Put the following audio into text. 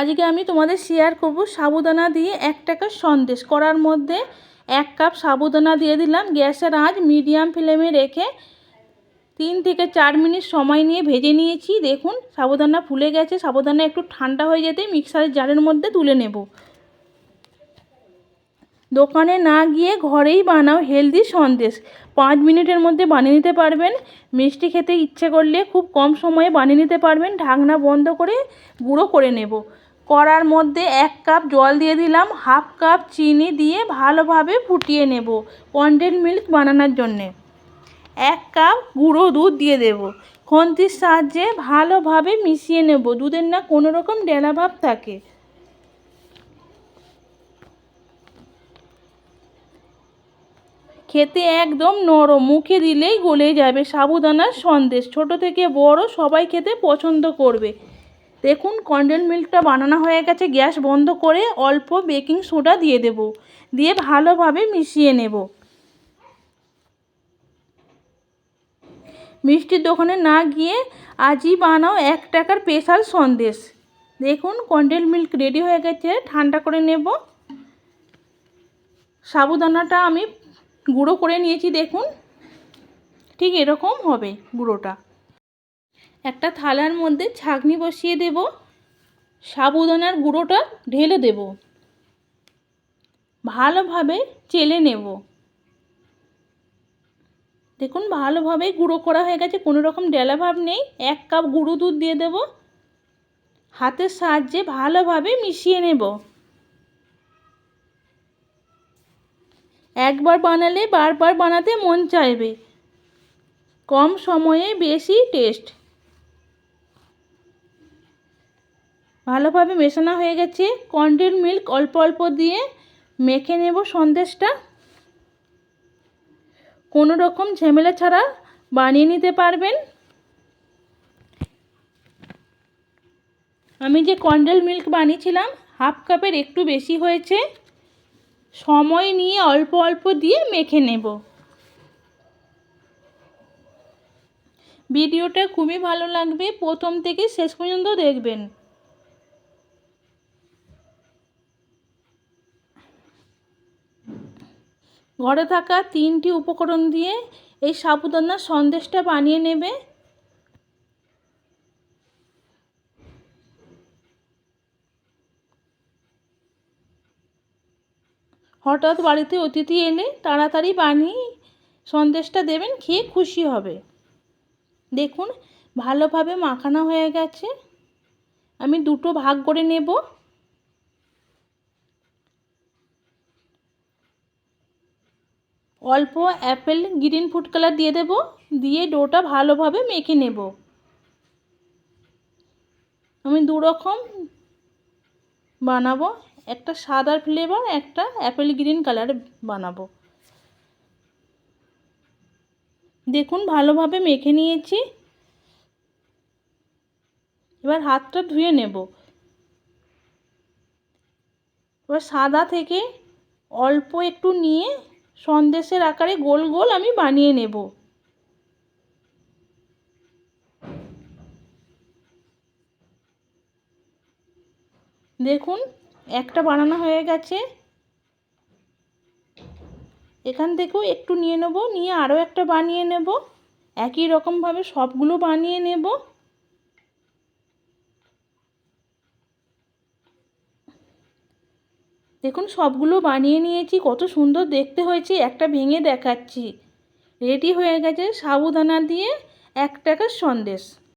আজকে আমি তোমাদের শেয়ার করব সাবুদানা দিয়ে এক টাকার সন্দেশ। করার মধ্যে এক কাপ সাবুদানা দিয়ে দিলাম। গ্যাসের আঁচ মিডিয়াম ফ্লেমে রেখে তিন থেকে চার মিনিট সময় নিয়ে ভেজে নিয়েছি। দেখুন, সাবুদানা ফুলে গেছে। সাবুদানা একটু ঠান্ডা হয়ে যেতে মিক্সারের জারের মধ্যে তুলে নেব। দোকানে না গিয়ে ঘরেই বানাও হেলদি সন্দেশ। পাঁচ মিনিটের মধ্যে বানিয়ে নিতে পারবেন। মিষ্টি খেতে ইচ্ছে করলে খুব কম সময়ে বানিয়ে নিতে পারবেন। ঢাকনা বন্ধ করে গুঁড়ো করে নেব। কড়ার মধ্যে এক কাপ জল দিয়ে দিলাম, হাফ কাপ চিনি দিয়ে ভালোভাবে ফুটিয়ে নেব কন্ডেন্স মিল্ক বানানোর জন্যে। এক কাপ গুঁড়ো দুধ দিয়ে দেব, খন্তির সাহায্যে ভালোভাবে মিশিয়ে নেব, দুধের না কোনো রকম ডেলা ভাব থাকে। খেতে একদম নরম, মুখে দিলেই গলে যাবে সাবুদানার সন্দেশ, ছোট থেকে বড় সবাই খেতে পছন্দ করবে। দেখুন কন্ডেন্স মিল্কটা বানানো হয়ে গেছে, গ্যাস বন্ধ করে অল্প বেকিং সোডা দিয়ে দেব, দিয়ে ভালোভাবে মিশিয়ে নেব। মিষ্টির দোকানে না গিয়ে আজই বানাও এক টাকার স্পেশাল সন্দেশ। দেখুন কন্ডেন্স মিল্ক রেডি হয়ে গেছে, ঠান্ডা করে নেব। সাবুদানাটা আমি গুঁড়ো করে নিয়েছি, দেখুন, ঠিক এরকম হবে গুঁড়োটা। একটা থালার মধ্যে ছাঁকনি বসিয়ে দেব, সাবুদানার গুঁড়োটা ঢেলে দেব, ভালোভাবে চেলে নেব। দেখুন ভালোভাবে গুঁড়ো করা হয়ে গেছে, কোনো রকম ডেলা ভাব নেই। এক কাপ গুঁড়ো দুধ দিয়ে দেব, হাতের সাহায্যে ভালোভাবে মিশিয়ে নেব। একবার বানালে বারবার বানাতে মন চাইবে। কম সময়ে বেশি টেস্ট। ভালোভাবে মেশানো হয়ে গেছে। কন্ডেন্স মিল্ক অল্প অল্প দিয়ে মেখে নেব সন্দেশটা। কোনো রকম ঝামেলা ছাড়া বানিয়ে নিতে পারবেন। আমি যে কন্ডেল মিল্ক বানিয়েছিলাম, হাফ কাপের একটু বেশি হয়েছে। সময় নিয়ে অল্প অল্প দিয়ে মেখে নেব। ভিডিওটা খুবই ভালো লাগবে। প্রথম থেকে শেষ পর্যন্ত দেখবেন। ঘরে থাকা তিনটি উপকরণ দিয়ে এই সাবুদানার সন্দেশটা বানিয়ে নেবে। হঠাৎ বাড়িতে অতিথি এলে তাড়াতাড়ি বানিয়ে সন্দেশটা দেবেন, খেয়ে খুশি হবে। দেখুন, ভালোভাবে মাখানো হয়ে গেছে। আমি দুটো ভাগ করে নেব। অল্প অ্যাপেল গ্রিন ফুড কালার দিয়ে দেব, দিয়ে ডোটা ভালোভাবে মেখে নেব। আমি দু রকম বানাবো, একটা সাদার ফ্লেভার একটা অ্যাপেল গ্রিন কালার বানাবো। দেখুন, ভালোভাবে মেখে নিয়েছি। এবার হাতটা ধুয়ে নেব। এবার সাদা থেকে অল্প একটু নিয়ে সন্দেশের আকারে গোল গোল আমি বানিয়ে নেব। দেখুন, একটা বানানো হয়ে গেছে। এখান থেকেও একটু নিয়ে নেব, নিয়ে আরও একটা বানিয়ে নেব। একই রকমভাবে সবগুলো বানিয়ে নেব। দেখুন, সবগুলো বানিয়ে নিয়েছি, কত সুন্দর দেখতে হয়েছে, একটা ভেঙে দেখাচ্ছি। রেডি হয়ে গেছে সাবুদানা দিয়ে এক টাকার সন্দেশ।